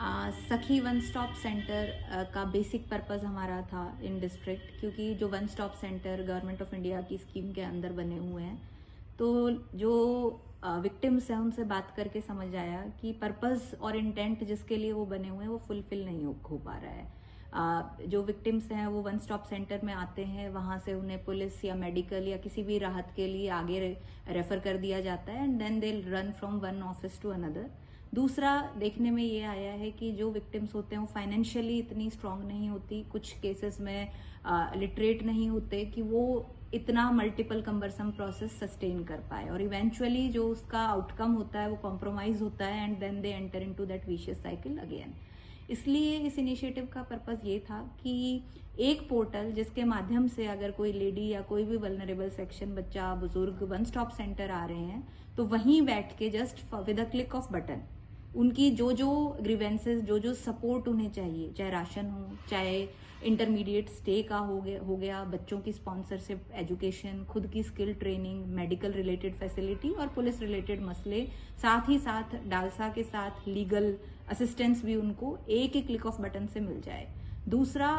सखी one stop centre का basic purpose हमारा था इन डिस्ट्रिक्ट क्योंकि जो one stop centre government of India की स्कीम के अंदर बने हुए हैं तो जो विक्टिम्स हैं उनसे बात करके समझ आया कि पर्पज़ और इंटेंट जिसके लिए वो बने हुए हैं वो फुलफिल नहीं हो, पा रहा है। जो विक्टिम्स हैं वो वन स्टॉप सेंटर में आते हैं वहाँ से उन्हें पुलिस या मेडिकल या किसी भी राहत के लिए आगे रेफर कर दिया जाता है and then they run from one office to another दूसरा देखने में ये आया है कि जो विक्टिम्स होते हैं, वो फाइनेंशियली इतनी स्ट्रांग नहीं होती, कुछ केसेस में लिटरेट नहीं होते कि वो इतना मल्टीपल कम्बरसम प्रोसेस सस्टेन कर पाए। और इवेंचुअली जो उसका आउटकम होता है, वो कॉम्प्रोमाइज होता है and then they enter into that vicious cycle again इसलिए इस इनिशिएटिव का पर्पज ये था कि एक पोर्टल जिसके माध्यम से अगर कोई लेडी या कोई भी वलनरेबल सेक्शन बच्चा, बुज़ुर्ग वन स्टॉप सेंटर आ रहे हैं तो वहीं बैठ के just with a click of button उनकी जो जो ग्रीवेंसेज जो जो सपोर्ट उन्हें चाहिए, चाहे राशन हो, चाहे इंटरमीडिएट स्टे का हो गया हो गया, बच्चों की स्पॉन्सरशिप एजुकेशन खुद की skill training medical related facility और पुलिस रिलेटेड मसले, साथ ही साथ डालसा के साथ लीगल असिस्टेंस भी उनको एक ही क्लिक ऑफ़ बटन से मिल जाए। दूसरा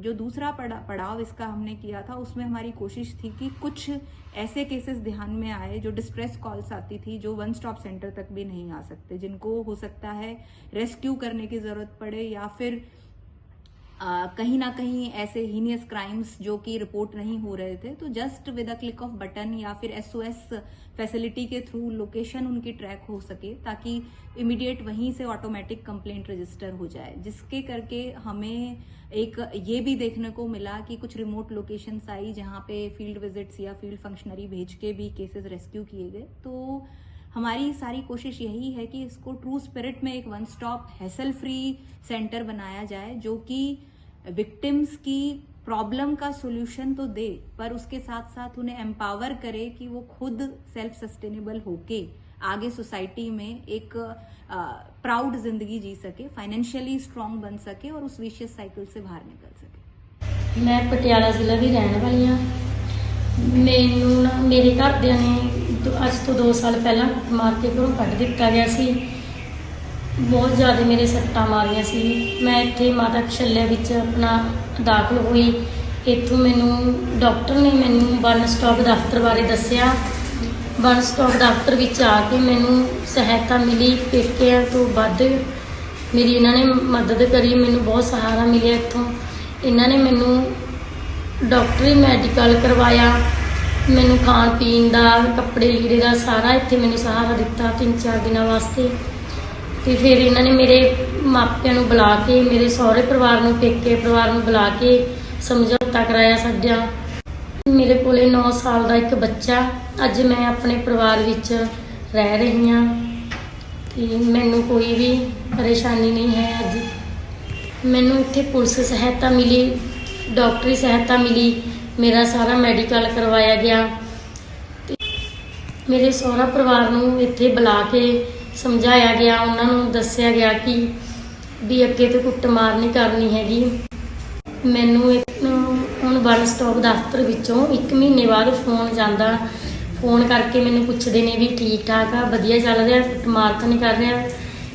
जो दूसरा पड़ा, पड़ाव इसका हमने किया था उसमें हमारी कोशिश थी कि कुछ ऐसे केसेस ध्यान में आए जो डिस्ट्रेस कॉल्स आती थी जो वन स्टॉप सेंटर तक भी नहीं आ सकते जिनको हो सकता है रेस्क्यू करने की ज़रूरत पड़े या फिर कहीं ना कहीं ऐसे हीनियस क्राइम्स जो कि रिपोर्ट नहीं हो रहे थे तो just with a click of button या फिर एसओएस फैसिलिटी के थ्रू लोकेशन उनकी ट्रैक हो सके, ताकि इमीडिएट वहीं से ऑटोमेटिक कंप्लेंट रजिस्टर हो जाए। जिसके करके हमें एक ये भी देखने को मिला कि कुछ रिमोट लोकेशन आई जहाँ पे फ़ील्ड विजिट्स या फ़ील्ड फंक्शनरी भेज के भी केसेस रेस्क्यू किए गए। तो हमारी सारी कोशिश यही है कि इसको ट्रू स्पिरिट में एक one stop hassle free centre बनाया जाए जो कि विक्टिम्स की प्रॉब्लम का सोल्यूशन तो दे पर उसके साथ साथ उन्हें एम्पावर करे कि वो खुद सेल्फ सस्टेनेबल होके आगे सोसाइटी में एक प्राउड जिंदगी जी सके फाइनेंशियली स्ट्रांग बन सके और उस विशियस साइकिल से बाहर निकल सके ਮੈਂ ਪਟਿਆਲਾ ਜ਼ਿਲ੍ਹਾ ਦੀ ਰਹਿਣ ਵਾਲੀ ਹਾਂ ਮੈਨੂੰ ਨਾ ਮੇਰੇ ਘਰਦਿਆਂ ਨੇ ਦੋ- ਅੱਜ ਤੋਂ 2 ਸਾਲ ਪਹਿਲਾਂ ਮਾਰ ਕੇ ਘਰੋਂ ਕੱਢ ਦਿੱਤਾ ਗਿਆ ਸੀ। ਬਹੁਤ ਜ਼ਿਆਦਾ ਮੇਰੇ ਸੱਟਾਂ ਮਾਰੀਆਂ ਸੀ। ਮੈਂ ਇੱਥੇ ਮਾਤਾ ਕਸ਼ਲਿਆ ਵਿੱਚ ਆਪਣਾ ਦਾਖਲ ਹੋਈ। ਇੱਥੋਂ ਮੈਨੂੰ ਡਾਕਟਰ ਨੇ ਮੈਨੂੰ ਵਨ ਸਟਾਪ ਦਫ਼ਤਰ ਬਾਰੇ ਦੱਸਿਆ। ਵਨ ਸਟਾਪ ਦਫ਼ਤਰ ਵਿੱਚ ਆ ਕੇ ਮੈਨੂੰ ਸਹਾਇਤਾ ਮਿਲੀ। ਪੇਕਿਆਂ ਤੋਂ ਵੱਧ ਮੇਰੀ ਇਹਨਾਂ ਨੇ ਮਦਦ ਕਰੀ। ਮੈਨੂੰ ਬਹੁਤ ਸਹਾਰਾ ਮਿਲਿਆ ਇੱਥੋਂ। ਇਹਨਾਂ ਨੇ ਮੈਨੂੰ ਡਾਕਟਰੀ ਮੈਡੀਕਲ ਕਰਵਾਇਆ। ਮੈਨੂੰ ਖਾਣ ਪੀਣ ਦਾ, ਕੱਪੜੇ ਲੀੜੇ ਦਾ ਸਾਰਾ ਇੱਥੇ ਮੈਨੂੰ ਸਹਾਰਾ ਦਿੱਤਾ ਤਿੰਨ ਚਾਰ ਦਿਨਾਂ ਵਾਸਤੇ। ਤੇ ਫਿਰ ਇਹਨਾਂ ਨੇ ਮੇਰੇ ਮਾਪਿਆਂ ਨੂੰ ਬੁਲਾ ਕੇ, ਮੇਰੇ ਸਹੁਰੇ ਪਰਿਵਾਰ ਨੂੰ, ਪੇਕੇ ਪਰਿਵਾਰ ਨੂੰ ਬੁਲਾ ਕੇ ਸਮਝੌਤਾ ਕਰਾਇਆ ਸਾਡਾ। ਮੇਰੇ ਕੋਲੇ 9 ਸਾਲ ਦਾ ਇੱਕ ਬੱਚਾ, ਅੱਜ ਮੈਂ ਆਪਣੇ ਪਰਿਵਾਰ ਵਿੱਚ ਰਹਿ ਰਹੀ ਹਾਂ। ਤੇ ਮੈਨੂੰ ਕੋਈ ਵੀ ਪਰੇਸ਼ਾਨੀ ਨਹੀਂ ਹੈ ਅੱਜ। ਮੈਨੂੰ ਇੱਥੇ ਪੁਲਿਸ ਸਹਾਇਤਾ ਮਿਲੀ, ਡਾਕਟਰੀ ਸਹਾਇਤਾ ਮਿਲੀ ਮੇਰਾ ਸਾਰਾ ਮੈਡੀਕਲ ਕਰਵਾਇਆ ਗਿਆ। ਤੇ ਮੇਰੇ ਸਹੁਰਾ ਪਰਿਵਾਰ ਨੂੰ ਇੱਥੇ ਬੁਲਾ ਕੇ ਸਮਝਾਇਆ ਗਿਆ। ਉਹਨਾਂ ਨੂੰ ਦੱਸਿਆ ਗਿਆ ਕਿ ਵੀ ਅੱਗੇ ਤੋਂ ਕੁੱਟਮਾਰ ਨਹੀਂ ਕਰਨੀ ਹੈਗੀ। ਮੈਨੂੰ ਇੱਕ ਹੁਣ ਵਨ ਸਟਾਪ ਦਫ਼ਤਰ ਵਿੱਚੋਂ 1 ਮਹੀਨੇ ਬਾਅਦ ਫੋਨ ਜਾਂਦਾ। ਫੋਨ ਕਰਕੇ ਮੈਨੂੰ ਪੁੱਛਦੇ ਨੇ ਵੀ ਠੀਕ ਠਾਕ ਆ, ਵਧੀਆ ਚੱਲ ਰਿਹਾ ਕੁੱਟਮਾਰ ਤਾਂ ਨਹੀਂ ਕਰ ਰਿਹਾ।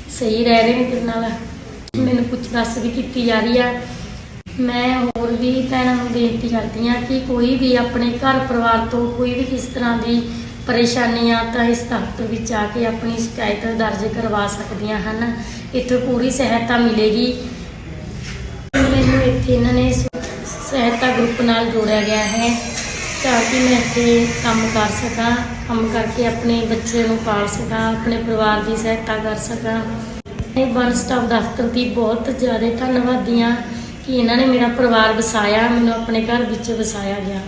ਸਹੀ ਰਹਿ ਰਹੇ ਨੇ ਤੇਰੇ ਨਾਲ? ਮੈਨੂੰ ਪੁੱਛ ਦੱਸ ਵੀ ਕੀਤੀ ਜਾ ਰਹੀ ਆ। ਮੈਂ ਹੋਰ ਵੀ ਭੈਣਾਂ ਨੂੰ ਬੇਨਤੀ ਕਰਦੀ ਹਾਂ ਕਿ ਕੋਈ ਵੀ ਆਪਣੇ ਘਰ ਪਰਿਵਾਰ ਤੋਂ ਕੋਈ ਵੀ ਕਿਸ ਤਰ੍ਹਾਂ ਦੀ ਪਰੇਸ਼ਾਨੀ ਆ ਤਾਂ ਇਸ ਦਫ਼ਤਰ ਵਿੱਚ ਆ ਕੇ ਆਪਣੀ ਸ਼ਿਕਾਇਤ ਦਰਜ ਕਰਵਾ ਸਕਦੀਆਂ ਹਨ। ਇੱਥੇ ਪੂਰੀ ਸਹਾਇਤਾ ਮਿਲੇਗੀ। ਮੈਨੂੰ ਇੱਥੇ ਇਹਨਾਂ ਨੇ ਸਹਾਇਤਾ ਗਰੁੱਪ ਨਾਲ ਜੋੜਿਆ ਗਿਆ ਹੈ ਤਾਂ ਕਿ ਮੈਂ ਇੱਥੇ ਕੰਮ ਕਰ ਸਕਾਂ, ਕੰਮ ਕਰਕੇ ਆਪਣੇ ਬੱਚੇ ਨੂੰ ਪਾਲ ਸਕਾਂ, ਆਪਣੇ ਪਰਿਵਾਰ ਦੀ ਸਹਾਇਤਾ ਕਰ ਸਕਾਂ। ਇਹ ਵਨ ਸਟਾਪ ਦਫ਼ਤਰ ਦੀ ਬਹੁਤ ਜ਼ਿਆਦਾ ਧੰਨਵਾਦੀ ਹਾਂ। ਕਿ ਇਹਨਾਂ ਨੇ ਮੇਰਾ ਪਰਿਵਾਰ ਵਸਾਇਆ ਮੈਨੂੰ ਆਪਣੇ ਘਰ ਵਿੱਚ ਵਸਾਇਆ ਗਿਆ।